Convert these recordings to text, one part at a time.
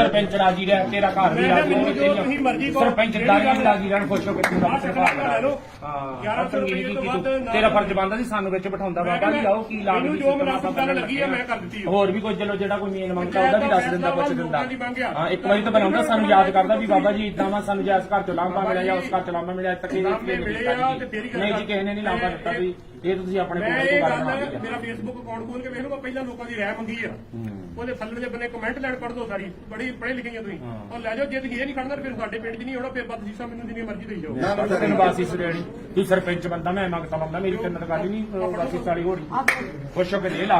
ਸਰਪੰਚ ਰਾਜੀ ਰਹਿ ਤੇਰਾ ਘਰ ਵੀ ਰਾਜੀ ਮੈਨੂੰ ਜੋ ਤੁਸੀਂ ਮਰਜ਼ੀ ਕਹੋ, ਸਰਪੰਚ ਗੱਲ- ਰਾਜੀ ਰਹਿਣ ਖੁਸ਼ ਹੋ ਕੇ ਤੂੰ ਸਰਕਾਰ ਲੈ ਲਓ। ਹਾਂ 1100 ਸੰਗੀਤ ਰੁਪਏ ਤੋਂ ਵੱਧ ਤੇਰਾ ਫਰਜ਼ ਬਣਦਾ ਸੀ ਸਾਨੂੰ ਵਿੱਚ ਬਿਠਾਉਂਦਾ। ਬਾਬਾ ਜੀ ਆਓ ਕੀ ਲਾਗ ਮੈਨੂੰ ਜੋ ਮੁਨਾਸਿਬ ਗੱਲ ਲੱਗੀ ਆ, ਮੈਂ ਕਰ ਦਿੱਤੀ। ਹੋਰ ਵੀ ਕੋਈ ਚਲੋ ਜਿਹੜਾ ਕੋਈ ਮੇਨ ਮੰਗਦਾ ਉਹਦਾ ਵੀ ਦੱਸ ਦਿੰਦਾ ਪੁੱਛ ਦਿੰਦਾ। ਹਾਂ ਇੱਕ ਵਾਰੀ ਤਾਂ ਬਣਾਉਂਦਾ ਸਾਨੂੰ ਯਾਦ ਕਰਦਾ ਵੀ ਬਾਬਾ ਜੀ ਇਦਾਂ ਵਾ ਸਾਨੂੰ ਜੈਸ ਘਰ ਚੋਂ ਲਾਂਭਾ ਮਿਲਿਆ ਜਾਂ ਉਸ ਘਰ ਚੋਂ ਲਾਂਭਾ ਮਿਲਿਆ ਤੱਕ ਇਹ ਹੀ ਨਹੀਂ ਜੀ ਕਿਸੇ ਨੇ ਨਹੀਂ ਲਾਂਭਾ ਦਿੱਤਾ ਵੀ ਇਹ ਤੁਸੀਂ ਆਪਣੇ ਮੈਂ ਇਹ ਗੱਲ ਮੇਰਾ ਫੇਸਬੁੱਕ ਅਕਾਊਂਟ ਖੋਲ ਕੇ ਵੇਖ ਲਓ ਮੈਂ ਪਹਿਲਾਂ ਲੋਕਾਂ ਦੀ ਰਾਏ ਮੰਗੀ ਆ। ਉਹਦੇ ਥੱਲੇ ਦੇ ਬੰਨੇ ਕਮੈਂਟ ਲੈਣ ਪੜ ਦੋ ਸਾਰੀ ਬੜੀ ਪੜ੍ਹੇ ਲਿਖੇ ਆ ਤੁਸੀਂ ਉਹ ਲੈ ਜਾਓ ਜੇ ਤੁਸੀਂ ਇਹ ਨਹੀਂ ਖੜਨਾ ਫਿਰ ਸਾਡੇ ਪਿੰਡ 'ਚ ਨਹੀਂ ਆਉਣਾ ਫਿਰ ਬਾਤ ਸੀਸਾ ਮੈਨੂੰ ਜਿੰਨੀ ਮਰਜ਼ੀ ਦੇਈ ਜਾਓ। ਤੈਨੂੰ ਬਾਸੀ ਸੁਰੇਣੀ ਤੂੰ ਸਰਪੰਚ ਬੰਦਾ ਮੈਂ ਮੰਗਤਾ ਬੰਦਾ ਮੇਰੀ ਕਿੰਨਤ ਗੱਲ ਹੀ ਨਹੀਂ ਬਾਸੀ ਸਾਲੀ ਹੋੜੀ ਖੁਸ਼ ਹੋ ਕੇ ਦੇ ਲਾ।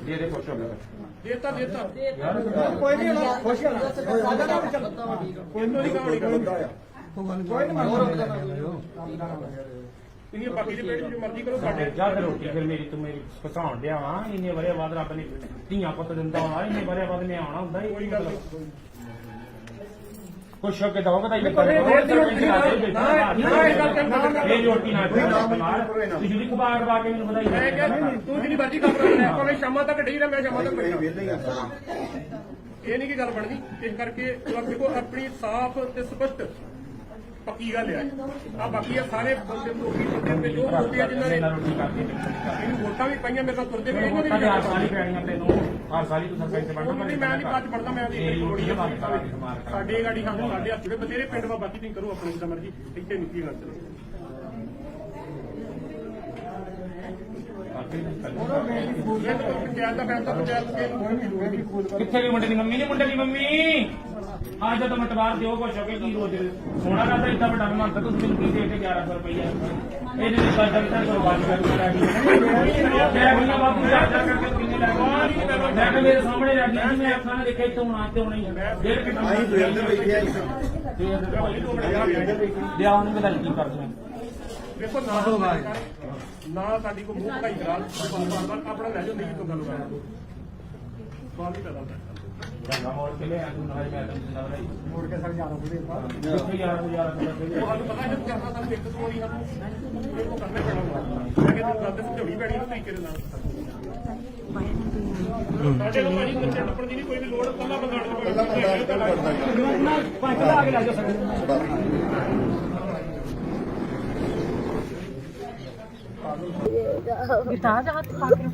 ਦੇ ਦੇ ਖੁਸ਼ ਹੋ ਕੇ। ਦੇਤਾ ਦੇਤਾ। ਕੋਈ ਨਹੀਂ ਖੁਸ਼ ਹੋਣਾ। ਸਾਡਾ ਨਾਮ ਚੱਲ ਕੋਈ ਨਹੀਂ ਕਹਾਣੀ ਕਰਦਾ ਕੋਈ ਨਹੀਂ ਤੁਸੀਂ ਬਾਕੀ ਦੇ ਪਿੰਡ 'ਚ ਜੋ ਮਰਜ਼ੀ ਕਰੋ ਸਾਡੇ ਜਾ ਫਿਰ ਰੋਟੀ ਫਿਰ ਮੇਰੀ ਤੂੰ ਮੇਰੀ ਫਸਾਉਣ ਡਿਆ ਵਾ ਇੰਨੇ ਵਰੇ ਬਾਅਦ ਰੱਬ ਨੇ ਧੀਆਂ ਪੁੱਤ ਦਿੰਦਾ ਵਾ ਇੰਨੇ ਵਰੇ ਬਾਅਦ ਮੈਂ ਆਉਣਾ ਹੁੰਦਾ ਹੀ ਕੋਈ ਗੱਲ ਨਹੀਂ ਖੁਸ਼ ਹੋ ਕੇ ਦਵਾਂਗਾ ਤਾਂ ਇਹ ਕਰੇ ਇਹ ਰੋਟੀ ਨਾ ਤੁਸੀਂ ਜਿਹੜੀ ਖਬਾਰ ਵਾ ਕੇ ਮੈਨੂੰ ਮੈਂ ਵਧਾਈ ਕਿਹਾ ਤੂੰ ਜਿੰਨੀ ਮਰਜ਼ੀ ਕੰਮ ਕਰ ਲੈ ਭਾਵੇਂ ਸ਼ਾਮਾਂ ਤੱਕ ਡਈ ਰਹਿ ਮੈਂ ਸ਼ਾਮਾਂ ਤੱਕ ਬੈਠਾ। ਇਹ ਨਹੀਂ ਕੀ ਗੱਲ ਬਣਨੀ ਇਸ ਕਰਕੇ ਦੇਖੋ ਆਪਣੀ ਸਾਫ਼ ਤੇ ਸਪਸ਼ਟ ਪੱਕੀ ਗੱਲ ਹੈ। ਆ ਬਾਕੀ ਆ ਸਾਰੇ ਬੰਦੇ ਲੋਕੀ ਬੰਦੇ ਤੇ ਜੋ ਬੰਦੇ ਆ ਜਿਨ੍ਹਾਂ ਨੇ ਰੋਟੀ ਕਰਦੀ ਇਹਨੂੰ ਵੋਟਾਂ ਵੀ ਪਾਈਆਂ ਮੇਰੇ ਨਾਲ ਤੁਰਦੇ ਵੀ ਇਹਨਾਂ ਦੇ ਤੇ ਹਰ ਸਾਲ ਹੀ ਪੈਣੀਆਂ ਤੈਨੂੰ। ਹਰ ਸਾਲ ਹੀ ਤੂੰ ਸਰਪੰਚ ਬਣਨਾ ਨਹੀਂ ਮੈਂ ਨਹੀਂ ਬਾਅਦ ਪੜਦਾ ਮੈਂ ਦੀ ਥੋੜੀ ਹੈ ਬੰਦ ਕਰਾ ਦੇ ਮਾਰ ਕਰਾ ਸਾਡੇ ਗਾੜੀ ਹਾਂ ਸਾਡੇ ਹੱਥ ਜੁੜੇ ਬਥੇਰੇ ਪਿੰਡ ਵਾ ਬਾਕੀ ਤੁਸੀਂ ਕਰੋ ਆਪਣੀ ਜਿੱਦਾਂ ਮਰਜ਼ੀ। ਇੱਥੇ ਨਿੱਕੀ ਗੱਲ ਚਲੋ ਦਾ ਕਿੱਥੇ ਗਈ ਮੁੰਡੇ ਦੀ ਮੰਮੀ ਨੇ ਮੁੰਡੇ ਦੀ ਮੰਮੀ? ਆ ਜਦੋਂ ਮਟਵਾਰ ਦਿਓ ਕੁਛ ਹੋ ਕੇ ਕੀ ਰੋਜ਼ ਸੋਨਾ ਦਾ ਤਾਂ ਇੰਨਾ ਵੱਡਾ ਮਹੰਤ ਤੁਸੀਂ ਮੈਨੂੰ ਕੀ ਦੇ ਕੇ 1100 ਰੁਪਏ ਇਹਨੇ ਦੀ ਸਾਡਾ ਤਾਂ ਲੈ ਗਈ। ਮੈਂ ਵੀ ਬਾਪੂ ਜਾ ਜਾ ਕਰਕੇ ਕਿੰਨੇ ਲੈ ਗਈ। ਮੈਂ ਕਿ ਮੇਰੇ ਸਾਹਮਣੇ ਰਹਿ ਗਈ ਮੈਂ ਅੱਖਾਂ ਨਾਲ ਦੇਖਿਆ ਇੱਥੋਂ ਆਉਣਾ ਤੇ ਹੋਣਾ ਹੀ ਹੈ ਡੇਢ ਕਿੰਨਾ ਆਈ ਫੇਰ ਤੇ ਬੈਠਿਆ ਲਿਆ ਉਹਨੇ ਬਦਲ ਕੀ ਕਰਦੇ ਦੇਖੋ ਨਾ ਨਾ ਸਾਡੀ ਕੋਈ ਮੂੰਹ ਭਾਈ ਕਰਾ ਆਪਣਾ ਲੈ ਜਾਓ ਨਹੀਂ ਤੋਂ ਗੱਲ ਕਰਾਂ ਬਾਲ ਨਹੀਂ ਪੈਦਾ ਮੋੜ ਕੇ ਲਿਆ ਤੂੰ ਨਾਲ ਮੈਂ ਤੈਨੂੰ ਸੁਣਾ ਰਹੀ ਮੁੜ ਕੇ ਸਰ ਜਾਣਾ ਬੁੜੇ ਕਿੱਥੇ ਯਾਰ ਤੂੰ ਯਾਰ ਉਹ ਸਾਨੂੰ ਪਤਾ ਹੈ ਕਰਨਾ ਸਾਨੂੰ ਇੱਕ ਤੋਂ ਨਹੀਂ ਸਾਨੂੰ ਇਹ ਉਹ ਕਰਨਾ ਪੈਣਾ ਮੈਂ ਕਿਹਾ ਤੂੰ ਗੱਲ ਸਮਝਾਉਣੀ ਪੈਣੀ ਇਸ ਤਰੀਕੇ ਦੇ ਨਾਲ ਸਾਡੇ ਕੋਲ ਭਾਜੀ ਬੱਚੇ ਟੱਪਣ ਦੀ ਨਹੀਂ ਕੋਈ ਵੀ ਲੋੜ ਕੱਲਾ ਬੰਦਾ ਕੱਲਾ ਬੰਦਾ ਪੰਜ ਲਾ ਕੇ ਲੈ ਜਾ ਸਕਦੇ ਬਿਠਾ ਜਾ ਹੱਥ ਪਾ ਕੇ